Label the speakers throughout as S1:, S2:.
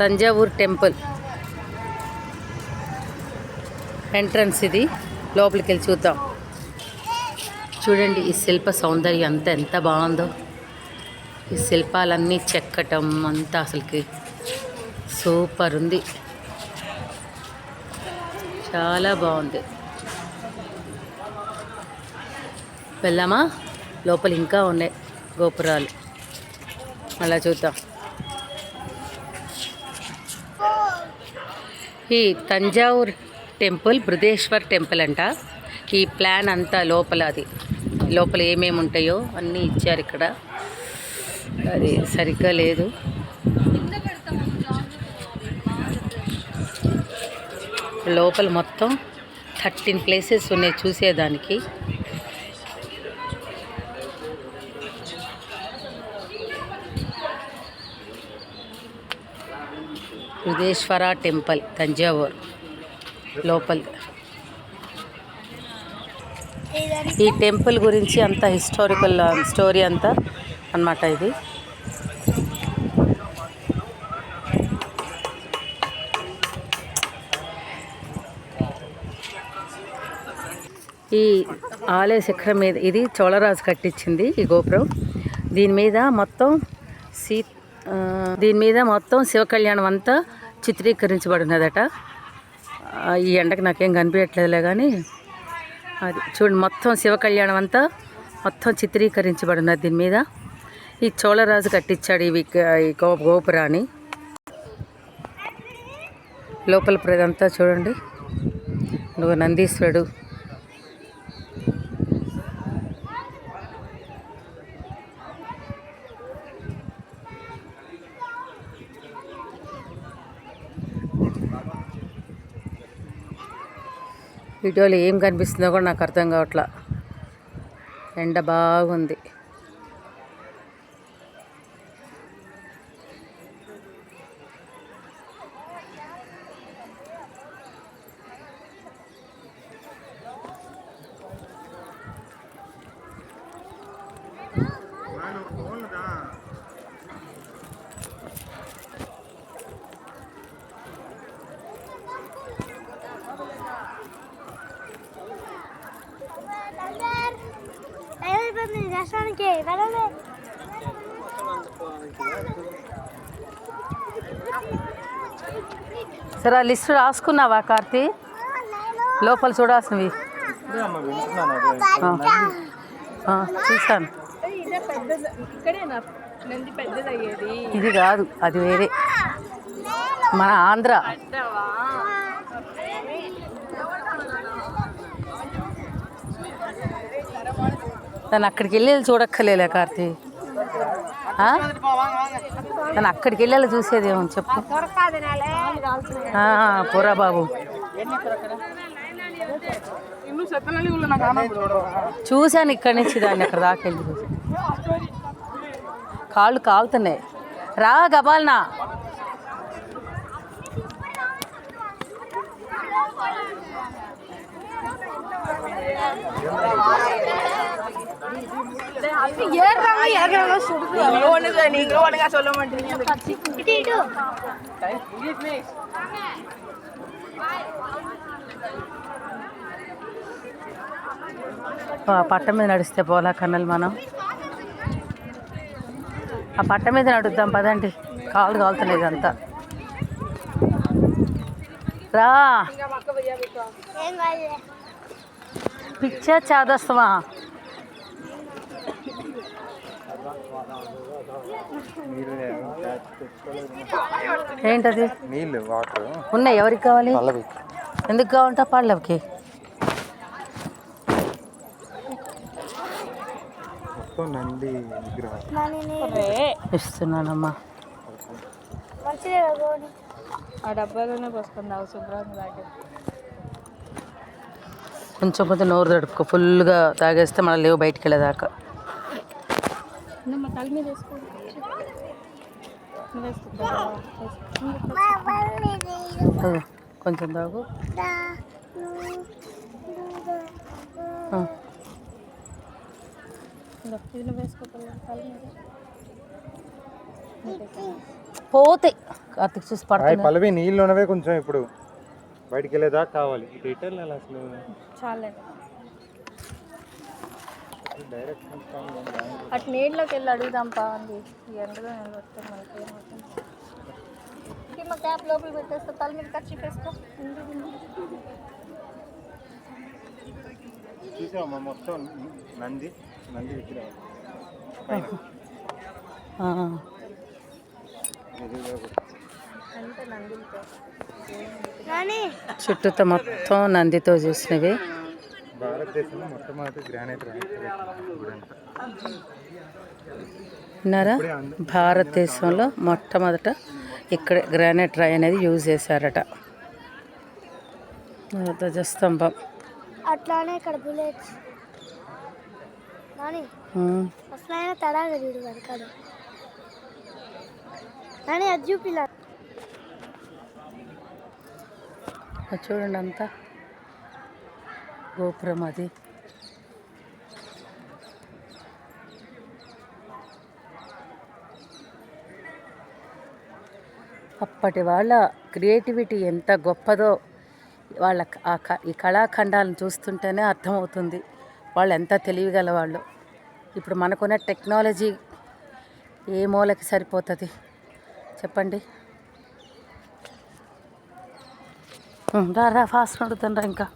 S1: Thanjavur temple. Entrance ఇది. లోపలికి వెళ్ళి చూద్దాం. చూడండి ఈ శిల్ప సౌందర్యం అంతా ఎంత బాగుందో. ఈ శిల్పాలన్నీ చెక్కటం అంతా అసలుకి సూపర్ ఉంది. చాలా బాగుంది. వెళ్దామా? లోపల ఇంకా ఉన్నాయి గోపురాలు. అలా చూద్దాం. ఈ తంజావూర్ టెంపుల్ బృదేశ్వర్ టెంపుల్ అంట. ఈ ప్లాన్ అంతా లోపల అది. లోపల ఏమేమి ఉంటాయో అన్నీ ఇచ్చారు ఇక్కడ. అది సరిగ్గా లేదు. లోపల మొత్తం థర్టీన్ ప్లేసెస్ ఉన్నాయి చూసేదానికి. బృదేశ్వర టెంపుల్ తంజావూర్ లోపల. ఈ టెంపుల్ గురించి అంత హిస్టారికల్ స్టోరీ అంతా అన్నమాట ఇది. ఈ ఆలయ శిఖరం మీద ఇది చోళరాజు కట్టించింది ఈ గోపురం. దీని మీద మొత్తం సీ దీని మీద మొత్తం శివ కళ్యాణం అంతా చిత్రీకరించబడినదట. ఉన్నదట ఈ ఎండకి నాకేం కనిపించట్లేదులే కానీ అది చూడండి మొత్తం శివ కళ్యాణం అంతా మొత్తం చిత్రీకరించబడినది దీని మీద. ఈ చోళరాజు కట్టించాడు ఇవి ఈ గో గోపురాన్ని. లోపల ప్రదంతా చూడండి. నువ్వు నందీశ్వరుడు. వీడియోలో ఏం కనిపిస్తుందో కూడా నాకు అర్థం కావట్లా. ఎండ బాగుంది.
S2: దర్శనానికి వెళ్ళలే
S1: సరే ఆ లిస్ట్ రాసుకున్నావా కార్తీ? లోపల చూడాల్సినవి.
S3: అయ్యేది
S1: ఇది కాదు అది వేరే. మన ఆంధ్ర. దాన్ని అక్కడికి వెళ్ళేది చూడక్కర్లేలే కార్తీ. ఆ? దాన్ని అక్కడికి వెళ్ళాలి చూసేదేమో చెప్పు. ఆ, పోరా బాబు. చూశాను ఇక్కడి నుంచి దాన్ని అక్కడ దాకెళ్ళి కాళ్ళు కాలుతున్నాయి రా గబాల్నా.
S3: சொல்ல மாட்டீங்க
S2: ఇటు ఇటు
S1: ఆ పట్ట మీద నడిస్తే పోలా కన్నలు మనం ఆ పట్ట మీద నడుద్దాం పదండి కాళ్ళు కాలుతున్నాయి ఇదంతా రా
S2: ఏం కాదులే
S1: పిక్చర్ చాదస్తమా ఏంటది?
S4: నీళ్ళు వాటర్.
S1: ఉన్నాయి ఎవరికి కావాలి? ఎందుకు కావాలంట పళ్ళకి
S4: నంది
S1: ఇస్తున్నానమ్మా.
S3: ఆ డబ్బాలోనే శుభ్రంగా తాగి.
S1: కొంచెం కొంచెం నోరు తడుపుకో ఫుల్గా తాగేస్తే మళ్ళీ లేవు బయటికి వెళ్ళేదాకా. కొంచెం తాగు. పోతాయి కార్తీక్ చూసి
S4: హాయ్
S1: పడుతుంది
S4: పల్లవి నీళ్ళు ఉన్నవే కొంచెం ఇప్పుడు. బయటికి వెళ్ళేదాకా కావాలి. రిటర్న్ వెళ్ళాలి అసలు?
S3: చాలే.
S4: డైరెక్ట్
S3: అటు నీళ్ళలోకి వెళ్ళి అడుగుదాం పా అంది. ఈ ఎండలో నేను వస్తాను మనకి ఏమవుతుంది? మా క్యాప్ లోపల పెట్టేస్తా. తల మీద ఖర్చు వేసుకో
S4: చూసామా మొత్తం నంది? నంది
S1: చుట్టూతో మొత్తం నందితో చేసినవి.
S4: భారతదేశంలో మొట్టమొదటి గ్రానైట్
S1: విన్నారా భారతదేశంలో మొట్టమొదట ఇక్కడ గ్రానైట్ రాయి అనేది యూజ్ చేశారట. ధ్వజస్తంభం.
S2: అట్లానే ఇక్కడ బుల్లెట్స్. నాని
S1: ఉమ్.
S2: అసలు ఆయన తడాగా చూడు వెనకాల నాని అది చూపిలా.
S1: అది చూడండి అంతా. గోపురం అది. అప్పటి వాళ్ళ క్రియేటివిటీ ఎంత గొప్పదో వాళ్ళ ఆ క- ఈ కళాఖండాలను చూస్తుంటేనే అర్థమవుతుంది వాళ్ళు ఎంత తెలివిగల వాళ్ళు ఇప్పుడు మనకున్న టెక్నాలజీ ఏ మూలకి సరిపోతుంది? చెప్పండి. రా రా ఫాస్ట్ నడుతుండ్రా ఇంకా.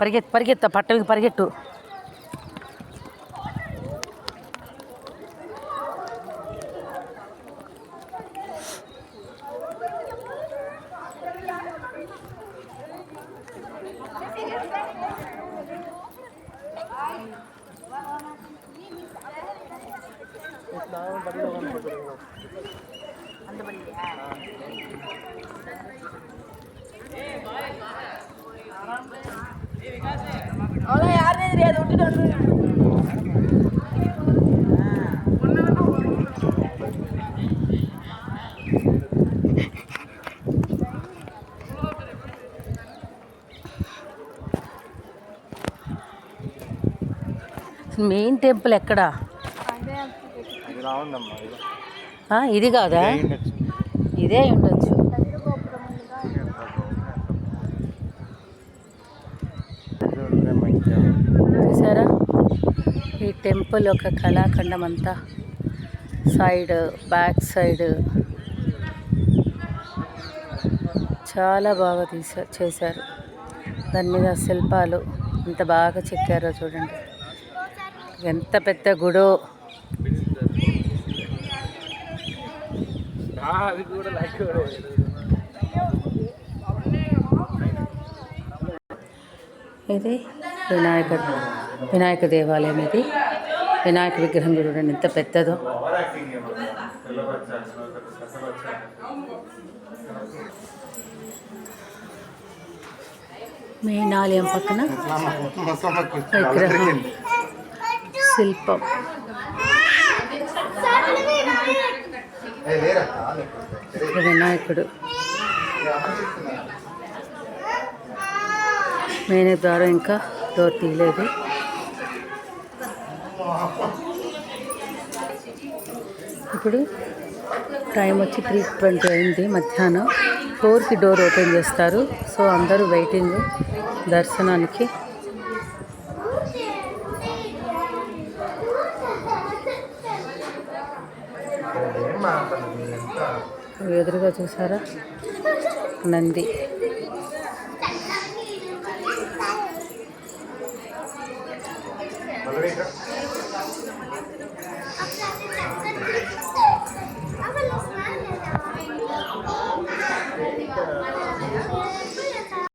S1: పరిగెత్తు పరిగెత్త పట్టవికి పరిగెట్టు
S3: అవునా యారు లేదు ఉంటుంది
S1: మెయిన్ టెంపుల్ ఎక్కడా
S4: అది రావుందమ్మా ఇది
S1: ఆ, ఇది కాదా
S4: అయ్యుండొచ్చు.
S1: ఇదే అయి చూసారా? ఈ టెంపుల్ ఒక కళాఖండం అంతా సైడ్ బ్యాక్ సైడ్. చాలా బాగా తీసా చేశారు. దాని మీద శిల్పాలు. ఎంత బాగా చెక్కారో చూడండి. ఎంత పెద్ద గుడో. ఇది వినాయక వినాయక దేవాలయం ఇది. వినాయక విగ్రహం చూడండి ఎంత పెద్దదో. మెయిన్ ఆలయం పక్కన విగ్రహం. శిల్పం. వినాయకుడు. మెయిన్ ద్వారా ఇంకా డోర్ తీయలేదు ఇప్పుడు టైం వచ్చి త్రీ ట్వంటీ అయింది మధ్యాహ్నం. ఫోర్కి డోర్ ఓపెన్ చేస్తారు. సో అందరూ వెయిటింగ్ దర్శనానికి. ఎదురుగా చూసారా? నంది.
S4: పల్లవి ఇక్కడ.